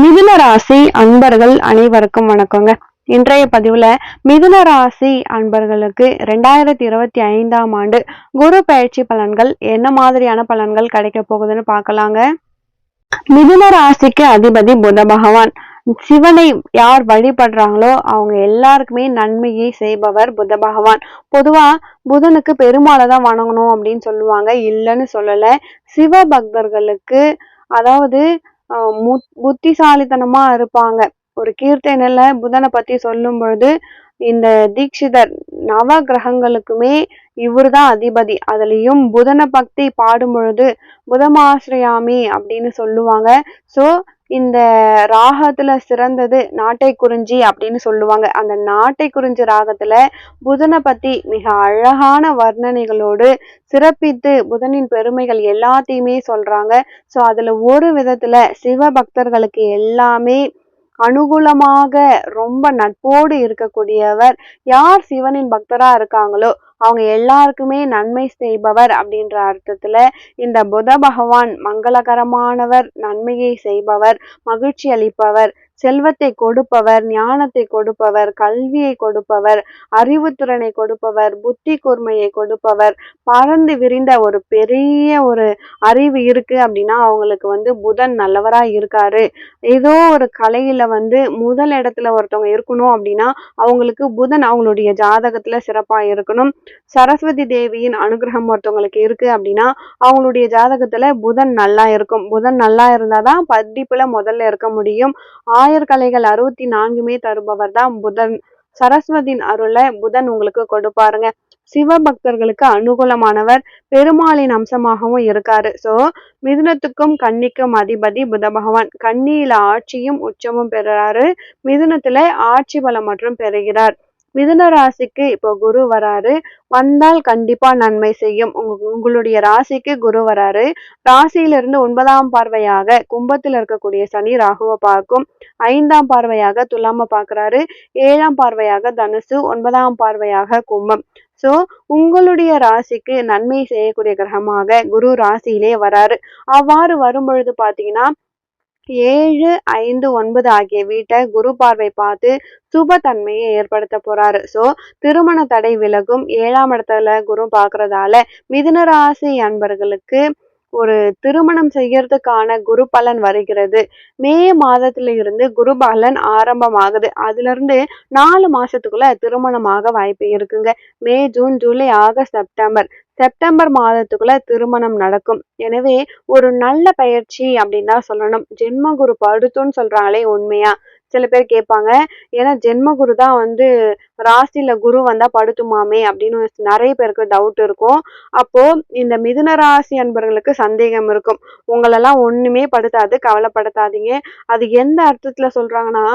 மிதுன ராசி அன்பர்கள் அனைவருக்கும் வணக்கங்க. இன்றைய பதிவுல மிதுன ராசி அன்பர்களுக்கு ரெண்டாயிரத்தி இருபத்தி ஐந்தாம் ஆண்டு குரு பயிற்சி பலன்கள் என்ன மாதிரியான பலன்கள் கிடைக்க போகுதுன்னு பார்க்கலாங்க. மிதுன ராசிக்கு அதிபதி புத பகவான். சிவனை யார் வழிபடுறாங்களோ அவங்க எல்லாருக்குமே நன்மையை செய்பவர் புத பகவான். பொதுவா புதனுக்கு பெருமாளை தான் வணங்கணும் அப்படின்னு சொல்லுவாங்க. இல்லைன்னு சொல்லல. சிவ பக்தர்களுக்கு அதாவது புத்திசாலித்தனமா இருப்பாங்க. ஒரு கீர்த்தனையில புதனை பத்தி சொல்லும் பொழுது இந்த தீட்சிதர் நவ கிரகங்களுக்குமே இவர் தான் அதிபதி. அதுலேயும் புதனை பக்தி பாடும் பொழுது புதமாசிரியாமி அப்படின்னு சொல்லுவாங்க. ஸோ இந்த ராகத்துல சிறந்தது நாட்டை குறிஞ்சி அப்படின்னு சொல்லுவாங்க. அந்த நாட்டை குறிஞ்சி ராகத்துல புதனை பத்தி மிக அழகான வர்ணனைகளோடு சிறப்பித்து புதனின் பெருமைகள் எல்லாத்தையுமே சொல்றாங்க. ஸோ அதுல ஒரு விதத்துல சிவ பக்தர்களுக்கு எல்லாமே அனுகூலமாக ரொம்ப நட்போடு இருக்கக்கூடியவர் யார் சிவனின் பக்தரா இருக்காங்களோ அவங்க எல்லாருக்குமே நன்மை செய்பவர் அப்படின்ற அர்த்தத்துல இந்த புத பகவான் மங்களகரமானவர் நன்மையை செய்பவர் மகிழ்ச்சி அளிப்பவர் செல்வத்தை கொடுப்பவர் ஞானத்தை கொடுப்பவர் கல்வியை கொடுப்பவர் அறிவுத்திறனை கொடுப்பவர் புத்தி கூர்மையை கொடுப்பவர் பறந்து விரிந்த ஒரு பெரிய ஒரு அறிவு இருக்கு அப்படின்னா அவங்களுக்கு வந்து புதன் நல்லவரா இருக்காரு. ஏதோ ஒரு கலையில வந்து முதல் இடத்துல ஒருத்தவங்க இருக்கணும் அப்படின்னா அவங்களுக்கு புதன் அவங்களுடைய ஜாதகத்துல சிறப்பா இருக்கணும். சரஸ்வதி தேவியின் அனுகிரகம் ஒருத்தவங்களுக்கு இருக்கு அப்படின்னா அவங்களுடைய ஜாதகத்துல புதன் நல்லா இருக்கும். புதன் நல்லா இருந்தாதான் படிப்புல முதல்ல இருக்க முடியும். ஆயர்கலைகள் அறுபத்தி நான்குமே தருபவர் தான் புதன். சரஸ்வதியின் அருளை புதன் உங்களுக்கு கொடுப்பாருங்க. சிவ பக்தர்களுக்கு அனுகூலமானவர் பெருமாளின் அம்சமாகவும் இருக்காரு. சோ மிதுனத்துக்கும் கன்னிக்கும் அதிபதி புத பகவான். கன்னியில ஆட்சியும் உச்சமும் பெறுறாரு மிதுனத்துல ஆட்சி பலம் மற்றும் பெறுகிறார். மிதுன ராசிக்கு இப்போ குரு வராரு. வந்தால் கண்டிப்பா நன்மை செய்யும். உங்களுடைய ராசிக்கு குரு வராரு. ராசியிலிருந்து ஒன்பதாம் பார்வையாக கும்பத்தில் இருக்கக்கூடிய சனி ராகுவை பார்க்கும். ஐந்தாம் பார்வையாக துலாம பார்க்குறாரு. ஏழாம் பார்வையாக தனுசு. ஒன்பதாம் பார்வையாக கும்பம். ஸோ உங்களுடைய ராசிக்கு நன்மை செய்யக்கூடிய கிரகமாக குரு ராசியிலே வராரு. அவ்வாறு வரும் பொழுது பார்த்தீங்கன்னா ஏழு ஐந்து ஒன்பது ஆகிய வீட்டை குரு பார்வை பார்த்து சுப தன்மையை ஏற்படுத்த போறாரு. சோ திருமண தடை விலகும் ஏழாம் இடத்துல குரு பார்க்கறதால மிதுன ராசி அன்பர்களுக்கு ஒரு திருமணம் செய்யறதுக்கான குரு பலன் வருகிறது. மே மாதத்துல இருந்து குரு பலன் ஆரம்பமாகுது. அதுல இருந்து நாலு மாசத்துக்குள்ள திருமணமாக வாய்ப்பு இருக்குங்க. May June July August September. September மாதத்துக்குள்ள திருமணம் நடக்கும். எனவே ஒரு நல்ல பயிற்சி அப்படின்னு தான் சொல்லணும். ஜென்ம குரு படுத்துன்னு சொல்றாங்களே உண்மையா? சில பேர் கேட்பாங்க ஏன்னா ஜென்ம குரு தான் வந்து ராசியில குரு வந்தா படுத்துமாமே அப்படின்னு நிறைய பேருக்கு டவுட் இருக்கும். அப்போ இந்த மிதுன ராசி அன்பர்களுக்கு சந்தேகம் இருக்கும். உங்களெல்லாம் ஒண்ணுமே படுத்தாது கவலைப்படுத்தாதீங்க. அது எந்த அர்த்தத்துல சொல்றாங்கன்னா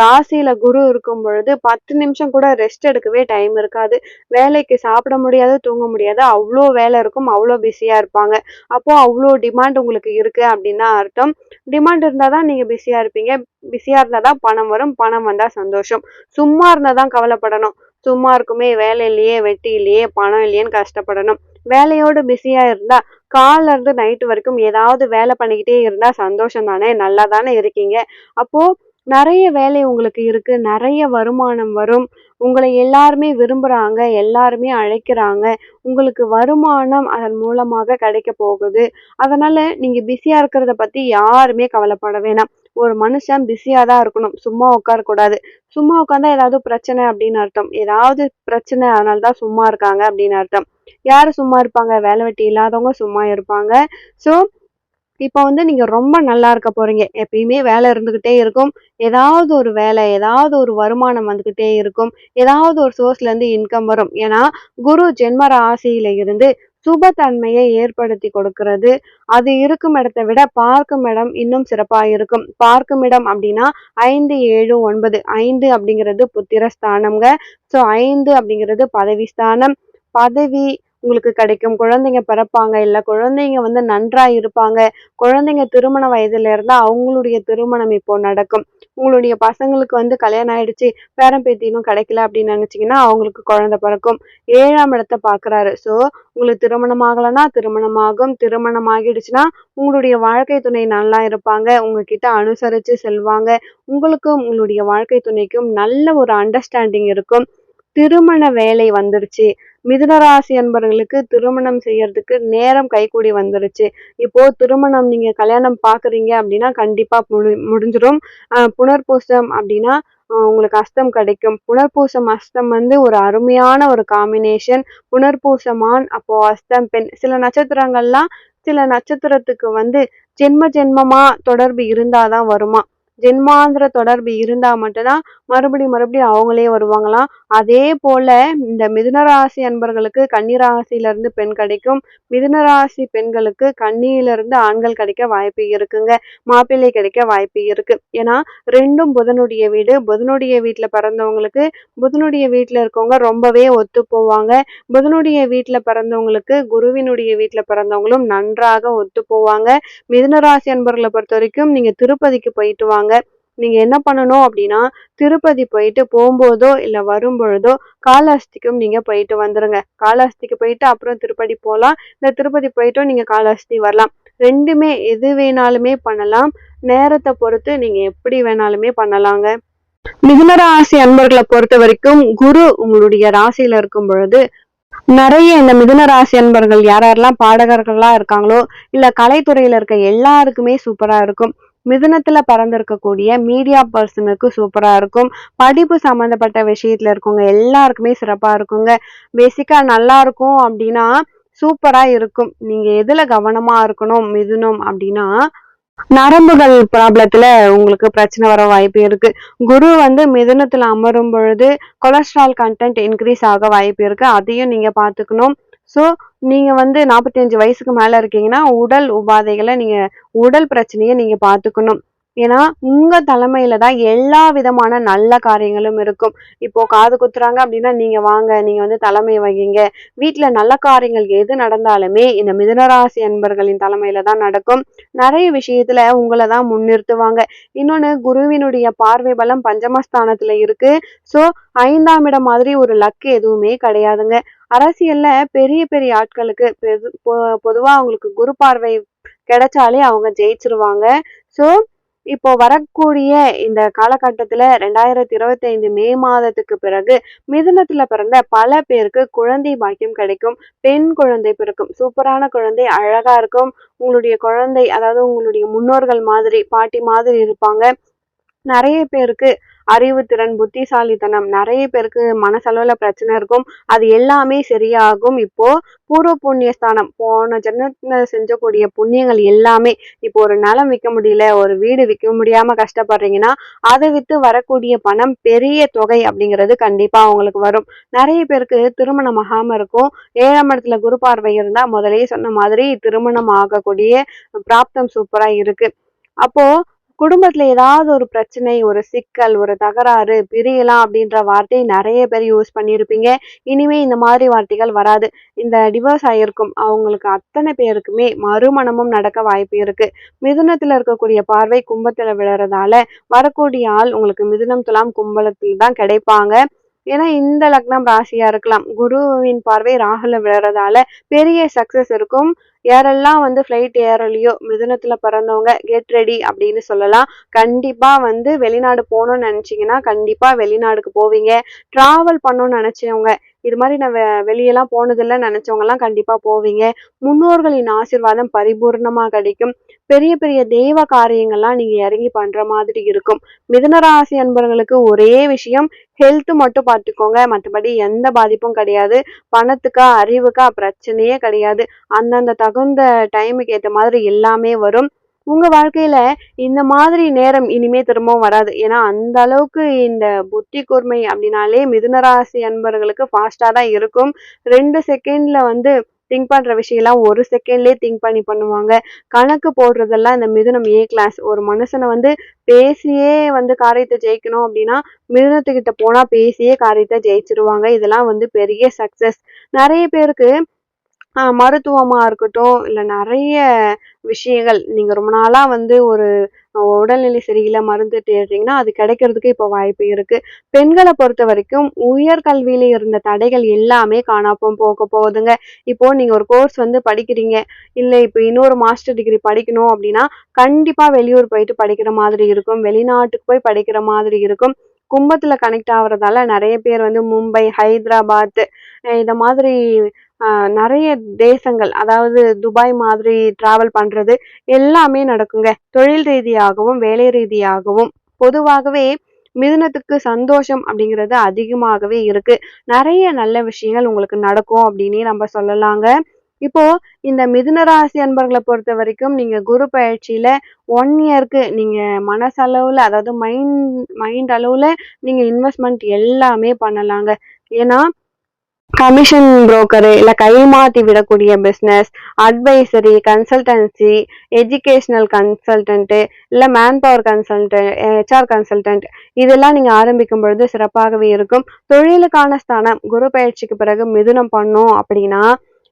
ராசியில குரு இருக்கும் பொழுது பத்து நிமிஷம் கூட ரெஸ்ட் எடுக்கவே டைம் இருக்காது. வேலைக்கு சாப்பிட முடியாது தூங்க முடியாது. அவ்வளோ வேலை இருக்கும் அவ்வளோ பிஸியா இருப்பாங்க. அப்போ அவ்வளோ டிமாண்ட் உங்களுக்கு இருக்கு அப்படின்னா அர்த்தம். டிமாண்ட் இருந்தால் தான் நீங்க பிஸியா இருப்பீங்க. பிஸியா இருந்தாதான் பணம் வரும் பணம் வந்தா சந்தோஷம். சும்மா இருந்தால் தான் கவலைப்படணும். சும்மா இருக்குமே வேலை இல்லையே வெட்டி இல்லையே பணம் இல்லையேன்னு கஷ்டப்படணும். வேலையோடு பிஸியாக இருந்தால் காலில் இருந்து நைட்டு வரைக்கும் ஏதாவது வேலை பண்ணிக்கிட்டே இருந்தால் சந்தோஷம் தானே நல்லா தானே இருக்கீங்க. அப்போது நிறைய வேலை உங்களுக்கு இருக்கு நிறைய வருமானம் வரும். உங்களை எல்லாருமே விரும்புகிறாங்க எல்லாருமே அழைக்கிறாங்க. உங்களுக்கு வருமானம் அதன் மூலமாக கிடைக்க போகுது. அதனால் நீங்கள் பிஸியாக இருக்கிறத பற்றி யாருமே கவலைப்பட வேணாம். ஒரு மனுஷன் பிஸியாக தான் இருக்கணும். சும்மா உட்காரக்கூடாது. சும்மா உட்காந்தா ஏதாவது பிரச்சனை அப்படின்னு அர்த்தம். ஏதாவது பிரச்சனை அதனால தான் சும்மா இருக்காங்க அப்படின்னு அர்த்தம். யார் சும்மா இருப்பாங்க? வேலை வெட்டி இல்லாதவங்க சும்மா இருப்பாங்க. ஸோ இப்போ வந்து நீங்கள் ரொம்ப நல்லா இருக்க போகிறீங்க எப்பயுமே வேலை இருந்துக்கிட்டே இருக்கும். ஏதாவது ஒரு வேலை ஏதாவது ஒரு வருமானம் வந்துக்கிட்டே இருக்கும். ஏதாவது ஒரு சோர்ஸ்லேருந்து இன்கம் வரும். ஏன்னா குரு ஜென்ம ராசியில இருந்து சுபத்தன்மையை ஏற்படுத்தி கொடுக்கிறது. அது இருக்கும் இடத்தை விட பார்க்கும் இடம் இன்னும் சிறப்பாக இருக்கும். பார்க்கும் இடம் அப்படின்னா ஐந்து ஏழு ஒன்பது. ஐந்து அப்படிங்கிறது புத்திரஸ்தானம்ங்க. ஸோ ஐந்து அப்படிங்கிறது பதவி ஸ்தானம் பதவி உங்களுக்கு கிடைக்கும். குழந்தைங்க பிறப்பாங்க. இல்லை குழந்தைங்க வந்து நன்றா இருப்பாங்க. குழந்தைங்க திருமண வயதுல இருந்தா அவங்களுடைய திருமணம் இப்போ நடக்கும். உங்களுடைய பசங்களுக்கு வந்து கல்யாணம் ஆயிடுச்சு. பேரன் பேத்தி இன்னும் கிடைக்கல அப்படின்னு நினைச்சீங்கன்னா அவங்களுக்கு குழந்தை பிறக்கும். ஏழாம் இடத்தை பாக்குறாரு. ஸோ உங்களுக்கு திருமணம் ஆகலைன்னா திருமணமாகும் திருமணம் ஆகிடுச்சுன்னா உங்களுடைய வாழ்க்கை துணை நல்லா இருப்பாங்க. உங்ககிட்ட அனுசரிச்சு செல்வாங்க. உங்களுக்கும் உங்களுடைய வாழ்க்கை துணைக்கும் நல்ல ஒரு அண்டர்ஸ்டாண்டிங் இருக்கும். திருமண வேலை வந்துருச்சு. மிதுனராசி அன்பர்களுக்கு திருமணம் செய்யறதுக்கு நேரம் கைகூடி வந்துருச்சு. இப்போ திருமணம் நீங்க கல்யாணம் பாக்குறீங்க அப்படின்னா கண்டிப்பா முடி முடிஞ்சிடும் புனர்பூசம் அப்படின்னா உங்களுக்கு அஸ்தம் கிடைக்கும். புனர்பூசம் அஸ்தம் வந்து ஒரு அருமையான ஒரு காம்பினேஷன் புனர்பூசமான் அப்போ அஸ்தம் பெண். சில நட்சத்திரங்கள்லாம் சில நட்சத்திரத்துக்கு வந்து ஜென்ம ஜென்மமா தொடர்பு இருந்தாதான் வருமா? ஜென்மாந்திர தொடர்பு இருந்தால் மட்டும்தான் மறுபடியும் மறுபடியும் அவங்களே வருவாங்களாம். அதே போல் இந்த மிதுனராசி அன்பர்களுக்கு கன்னிராசியிலிருந்து பெண் கிடைக்கும். மிதுனராசி பெண்களுக்கு கன்னியிலிருந்து ஆண்கள் கிடைக்க வாய்ப்பு இருக்குங்க. மாப்பிள்ளை கிடைக்க வாய்ப்பு இருக்கு. ஏன்னா ரெண்டும் புதனுடைய வீடு. புதனுடைய வீட்டில் பிறந்தவங்களுக்கு புதனுடைய வீட்டில் இருக்கவங்க ரொம்பவே ஒத்து போவாங்க. புதனுடைய வீட்டில் பிறந்தவங்களுக்கு குருவினுடைய வீட்டில் பிறந்தவங்களும் நன்றாக ஒத்து போவாங்க. மிதுனராசி அன்பர்களை பொறுத்த வரைக்கும் நீங்கள் திருப்பதிக்கு போயிட்டு வாங்க. நீங்க என்ன பண்ணணும் அப்படின்னா திருப்பதி போயிட்டு போகும்போதோ இல்லை வரும்பொழுதோ காலாஸ்திக்கும் நீங்க போயிட்டு வந்துருங்க. காலாஸ்திக்கு போயிட்டு அப்புறம் திருப்பதி போகலாம் இந்த திருப்பதி போயிட்டும் நீங்க காலாஸ்தி வரலாம். ரெண்டுமே எது வேணாலுமே பண்ணலாம். நேரத்தை பொறுத்து நீங்கள் எப்படி வேணாலுமே பண்ணலாங்க. மிதுன ராசி அன்பர்களை பொறுத்த வரைக்கும் குரு உங்களுடைய ராசியில இருக்கும் பொழுது நிறைய இந்த மிதுன ராசி அன்பர்கள் யார் யாரெல்லாம் பாடகர்களா இருக்காங்களோ இல்ல கலைத்துறையில இருக்க எல்லாருக்குமே சூப்பரா இருக்கும். மிதுனத்துல பறந்திருக்கக்கூடிய மீடியா பர்சனுக்கு சூப்பரா இருக்கும். படிப்பு சம்பந்தப்பட்ட விஷயத்துல இருக்கவங்க எல்லாருக்குமே சிறப்பா இருக்குங்க. பேசிக்கா நல்லா இருக்கும் அப்படின்னா சூப்பரா இருக்கும். நீங்க எதுல கவனமா இருக்கணும் மிதுனம் அப்படின்னா நரம்புகள் ப்ராப்ளத்துல உங்களுக்கு பிரச்சனை வர வாய்ப்பு இருக்கு. குரு வந்து மிதுனத்துல அமரும் பொழுது கொலஸ்ட்ரால் கண்டென்ட் இன்க்ரீஸ் ஆக வாய்ப்பு இருக்கு. அதையும் நீங்க பாத்துக்கணும் ஸோ நீங்கள் வந்து நாற்பத்தஞ்சு வயசுக்கு மேலே இருக்கீங்கன்னா உடல் உபாதைகளை நீங்கள் உடல் பிரச்சனையை நீங்கள் பார்த்துக்கணும். ஏன்னா உங்க தலைமையில தான் எல்லா விதமான நல்ல காரியங்களும் இருக்கும். இப்போ காது குத்துறாங்க அப்படின்னா நீங்க வாங்க நீங்க வந்து தலைமை வகிங்க. வீட்டுல நல்ல காரியங்கள் எது நடந்தாலுமே இந்த மிதுனராசி அன்பர்களின் தலைமையில தான் நடக்கும். நிறைய விஷயத்துல உங்களை தான் முன்னிறுத்துவாங்க. இன்னொன்னு குருவினுடைய பார்வை பலம் பஞ்சமஸ்தானத்துல இருக்கு. சோ ஐந்தாம் இடம் மாதிரி ஒரு லக்கு எதுவுமே கிடையாதுங்க. அரசியல்ல பெரிய பெரிய ஆட்களுக்கு பொதுவா அவங்களுக்கு குரு பார்வை கிடைச்சாலே அவங்க ஜெயிச்சிருவாங்க. சோ இப்போ வரக்கூடிய இந்த காலகட்டத்துல ரெண்டாயிரத்தி இருபத்தி ஐந்து மே மாதத்துக்கு பிறகு மிதுனத்துல பிறந்த பல பேருக்கு குழந்தை பாக்கியம் கிடைக்கும் பெண் குழந்தை பிறக்கும் சூப்பரான குழந்தை அழகா இருக்கும் உங்களுடைய குழந்தை அதாவது உங்களுடைய முன்னோர்கள் மாதிரி பாட்டி மாதிரி இருப்பாங்க. நிறைய பேருக்கு அறிவுத்திறன் புத்திசாலித்தனம் நிறைய பேருக்கு மனசளவுல பிரச்சனை இருக்கும். அது எல்லாமே சரியாகும். இப்போ பூர்வ புண்ணிய ஸ்தானம் போன ஜென்மத்துல செஞ்சக்கூடிய புண்ணியங்கள் எல்லாமே இப்போ ஒரு நிலம் விற்க முடியல ஒரு வீடு விற்க முடியாம கஷ்டப்படுறீங்கன்னா அதை வித்து வரக்கூடிய பணம் பெரிய தொகை அப்படிங்கிறது கண்டிப்பா அவங்களுக்கு வரும். நிறைய பேருக்கு திருமணம் ஆகாம இருக்கும். ஏழாம் இடத்துல குரு பார்வை இருந்தா முதலே சொன்ன மாதிரி திருமணம் ஆகக்கூடிய பிராப்தம் சூப்பரா இருக்கு. அப்போ குடும்பத்துல ஏதாவது ஒரு பிரச்சனை ஒரு சிக்கல் ஒரு தகராறு பிரியலாம் அப்படின்ற வார்த்தையை நிறைய பேர் யூஸ் பண்ணியிருப்பீங்க. இனிமே இந்த மாதிரி வார்த்தைகள் வராது. இந்த டிவோர்ஸ் ஆகியிருக்கும் அவங்களுக்கு அத்தனை பேருக்குமே மறுமணமும் நடக்க வாய்ப்பு இருக்கு. மிதுனத்துல இருக்கக்கூடிய பார்வை கும்பத்துல விழறதால வரக்கூடிய ஆள் உங்களுக்கு மிதுனம் துலாம் கும்பலத்தில் தான் கிடைப்பாங்க. ஏன்னா இந்த லக்னம் ராசியா இருக்கலாம். குருவின் பார்வை ராகுல விழறதால பெரிய சக்சஸ் இருக்கும். யாரெல்லாம் வந்து ஃப்ளைட் ஏறலையோ மிதனத்தில் பிறந்தவங்க கெட் ரெடி அப்படின்னு சொல்லலாம். கண்டிப்பாக வந்து வெளிநாடு போகணும்னு நினச்சிங்கன்னா கண்டிப்பாக வெளிநாடுக்கு போவீங்க. ட்ராவல் பண்ணணும்னு நினச்சவங்க இது மாதிரி நான் வெ வெளியெல்லாம் போனதில்லை நினச்சவங்கலாம் கண்டிப்பாக போவீங்க. முன்னோர்களின் ஆசிர்வாதம் பரிபூர்ணமாக கிடைக்கும். பெரிய பெரிய தெய்வ காரியங்கள்லாம் நீங்கள் இறங்கி பண்ணுற மாதிரி இருக்கும். மிதுனராசி அன்பர்களுக்கு ஒரே விஷயம் ஹெல்த் மட்டும் பார்த்துக்கோங்க. மற்றபடி எந்த பாதிப்பும் கிடையாது. பணத்துக்கா அறிவுக்கா பிரச்சனையே கிடையாது. அந்தந்த தகுந்த டைமுக்கு ஏற்ற மாதிரி எல்லாமே வரும். உங்க வாழ்க்கையில இந்த மாதிரி நேரம் இனிமே திரும்பவும் வராது. ஏன்னா அந்த அளவுக்கு இந்த புத்தி கூர்மை அப்படின்னாலே மிதுனராசி அன்பர்களுக்கு ஃபாஸ்டா தான் இருக்கும். ரெண்டு செகண்ட்ல வந்து திங்க் பண்ற விஷயம்லாம் ஒரு செகண்ட்லயே திங்க் பண்ணி பண்ணுவாங்க. கணக்கு போடுறதெல்லாம் இந்த மிதுனம் ஏ கிளாஸ் ஒரு மனுஷனை வந்து பேசியே வந்து காரியத்தை ஜெயிக்கணும் அப்படின்னா மிதுனத்துக்கிட்ட போனா பேசியே காரியத்தை ஜெயிச்சிருவாங்க. இதெல்லாம் வந்து பெரிய சக்சஸ் நிறைய பேருக்கு மருத்துவமாக இருக்கட்டும் இல்லை நிறைய விஷயங்கள். நீங்கள் ரொம்ப நாளாக வந்து ஒரு உடல்நிலை சரியில்லை மருந்து தேடுறீங்கன்னா அது கிடைக்கிறதுக்கு இப்போ வாய்ப்பு இருக்குது பெண்களை பொறுத்த வரைக்கும் உயர்கல்வியில் இருந்த தடைகள் எல்லாமே காணாப்போம் போக போகுதுங்க. இப்போது நீங்கள் ஒரு கோர்ஸ் வந்து படிக்கிறீங்க இல்லை இப்போ இன்னொரு மாஸ்டர் டிகிரி படிக்கணும் அப்படின்னா கண்டிப்பாக வெளியூர் போயிட்டு படிக்கிற மாதிரி இருக்கும். வெளிநாட்டுக்கு போய் படிக்கிற மாதிரி இருக்கும். கும்பத்தில் கனெக்ட் ஆகுறதால நிறைய பேர் வந்து மும்பை ஹைதராபாத் இந்த மாதிரி நிறைய தேசங்கள் அதாவது துபாய் மாதிரி டிராவல் பண்றது எல்லாமே நடக்குங்க. தொழில் ரீதியாகவும் வேலை ரீதியாகவும். பொதுவாகவே மிதுனத்துக்கு சந்தோஷம் அப்படிங்கிறது அதிகமாகவே இருக்கு. நிறைய நல்ல விஷயங்கள் உங்களுக்கு நடக்கும் அப்படின்னே நம்ம சொல்லலாங்க. இப்போ இந்த மிதுன ராசி அன்பர்களை பொறுத்த வரைக்கும் நீங்க குரு பயிற்சியில ஒன் இயர்க்கு நீங்க மனசளவுல அதாவது மைண்ட் மைண்ட் அளவுல நீங்க இன்வெஸ்ட்மெண்ட் எல்லாமே பண்ணலாங்க. ஏன்னா கமிஷன் புரோக்கரு இல்லை கைமாத்தி விடக்கூடிய business advisory consultancy educational consultant இல்லை man power consultant HR consultant இதெல்லாம் நீங்கள் ஆரம்பிக்கும் பொழுது சிறப்பாகவே இருக்கும். தொழிலுக்கான ஸ்தானம் குரு பயிற்சிக்கு பிறகு மிதுனம் பண்ணோம் அப்படின்னா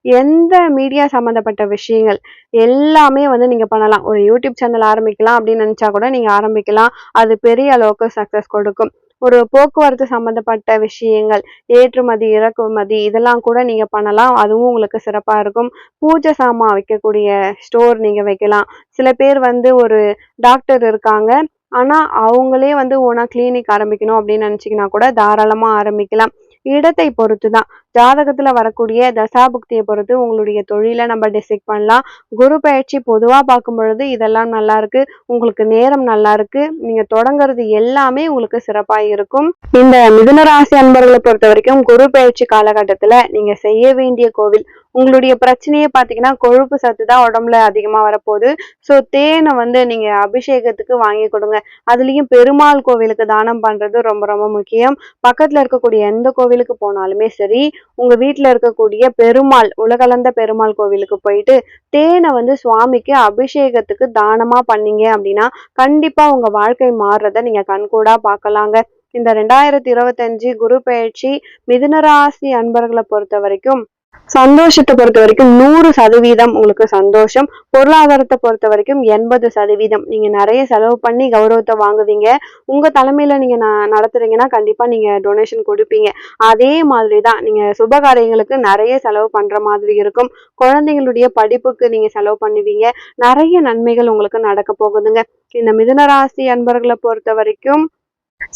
எந்த மீடியா சம்மந்தப்பட்ட விஷயங்கள் எல்லாமே வந்து நீங்க பண்ணலாம். ஒரு யூடியூப் சேனல் ஆரம்பிக்கலாம் அப்படின்னு நினைச்சா கூட நீங்க ஆரம்பிக்கலாம். அது பெரிய அளவுக்கு சக்சஸ் கொடுக்கும். ஒரு போக்குவரத்து சம்பந்தப்பட்ட விஷயங்கள் ஏற்றுமதி இறக்குமதி இதெல்லாம் கூட நீங்க பண்ணலாம். அதுவும் உங்களுக்கு சிறப்பா இருக்கும். பூஜை சாமான் வைக்கக்கூடிய ஸ்டோர் நீங்க வைக்கலாம். சில பேர் வந்து ஒரு டாக்டர் இருக்காங்க. ஆனா அவங்களே வந்து ஓனா கிளினிக் ஆரம்பிக்கணும் அப்படின்னு நினைச்சீங்கன்னா கூட தாராளமா ஆரம்பிக்கலாம். இடத்தை பொறுத்து தான் ஜாதகத்துல வரக்கூடிய தசாபுக்தியை பொறுத்து உங்களுடைய தொழிலை நம்ம டிசைட் பண்ணலாம். குரு பயிற்சி பொதுவா பார்க்கும் பொழுது இதெல்லாம் நல்லா இருக்கு. உங்களுக்கு நேரம் நல்லா இருக்கு. நீங்க தொடங்குறது எல்லாமே உங்களுக்கு சிறப்பா இருக்கும். இந்த மிதுன ராசி அன்பர்களை பொறுத்த வரைக்கும் குரு பயிற்சி காலகட்டத்துல நீங்க செய்ய வேண்டிய கோவில் உங்களுடைய பிரச்சனையே பார்த்தீங்கன்னா கொழுப்பு சத்து தான் உடம்புல அதிகமாக வரப்போகுது. ஸோ தேனை வந்து நீங்கள் அபிஷேகத்துக்கு வாங்கி கொடுங்க. அதுலேயும் பெருமாள் கோவிலுக்கு தானம் பண்ணுறது ரொம்ப ரொம்ப முக்கியம். பக்கத்தில் இருக்கக்கூடிய எந்த கோவிலுக்கு போனாலுமே சரி உங்கள் வீட்டில் இருக்கக்கூடிய பெருமாள் உலகளந்த பெருமாள் கோவிலுக்கு போயிட்டு தேனை வந்து சுவாமிக்கு அபிஷேகத்துக்கு தானமாக பண்ணீங்க அப்படின்னா கண்டிப்பாக உங்கள் வாழ்க்கை மாறுறதை நீங்கள் கண்கூடாக பார்க்கலாங்க இந்த ரெண்டாயிரத்தி இருபத்தஞ்சு குரு பயிற்சி மிதுனராசி அன்பர்களை பொறுத்த வரைக்கும் சந்தோஷத்தை பொறுத்த வரைக்கும் நூறு சதவீதம் உங்களுக்கு சந்தோஷம். பொருளாதாரத்தை பொறுத்த வரைக்கும் எண்பது சதவீதம். நீங்க நிறைய செலவு பண்ணி கௌரவத்தை வாங்குவீங்க. உங்க தலைமையில நீங்க ந- நடத்துறீங்கன்னா கண்டிப்பா நீங்க டொனேஷன் கொடுப்பீங்க. அதே மாதிரி தான் நீங்க சுப காரியங்களுக்கு நிறைய செலவு பண்ற மாதிரி இருக்கும். குழந்தைங்களுடைய படிப்புக்கு நீங்க செலவு பண்ணுவீங்க. நிறைய நன்மைகள் உங்களுக்கு நடக்க போகுதுங்க. இந்த மிதுன ராசி அன்பர்களை பொறுத்த வரைக்கும்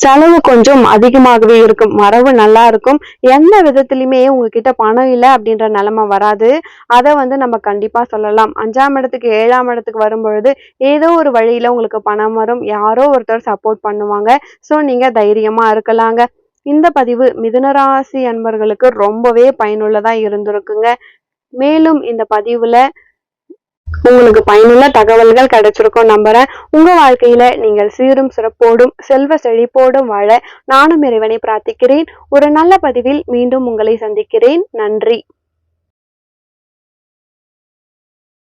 செலவு கொஞ்சம் அதிகமாகவே இருக்கும். வரவு நல்லா இருக்கும். எந்த விதத்துலையுமே உங்ககிட்ட பணம் இல்லை அப்படின்ற நிலைமை வராது. அதை வந்து நம்ம கண்டிப்பாக சொல்லலாம். அஞ்சாம் இடத்துக்கு ஏழாம் இடத்துக்கு வரும்பொழுது ஏதோ ஒரு வழியில் உங்களுக்கு பணம் வரும். யாரோ ஒருத்தர் சப்போர்ட் பண்ணுவாங்க. ஸோ நீங்கள் தைரியமாக இருக்கலாங்க. இந்த பதிவு மிதுனராசி அன்பர்களுக்கு ரொம்பவே பயனுள்ளதாக இருந்திருக்குங்க. மேலும் இந்த பதிவில் உங்களுக்கு பயனுள்ள தகவல்கள் கிடைச்சிருக்கும் நம்புறேன். உங்க வாழ்க்கையில நீங்கள் சீரும் சிறப்போடும் செல்வ செழிப்போடும் வாழ நானும் இறைவனை பிரார்த்திக்கிறேன். ஒரு நல்ல பதிவில் மீண்டும் உங்களை சந்திக்கிறேன். நன்றி.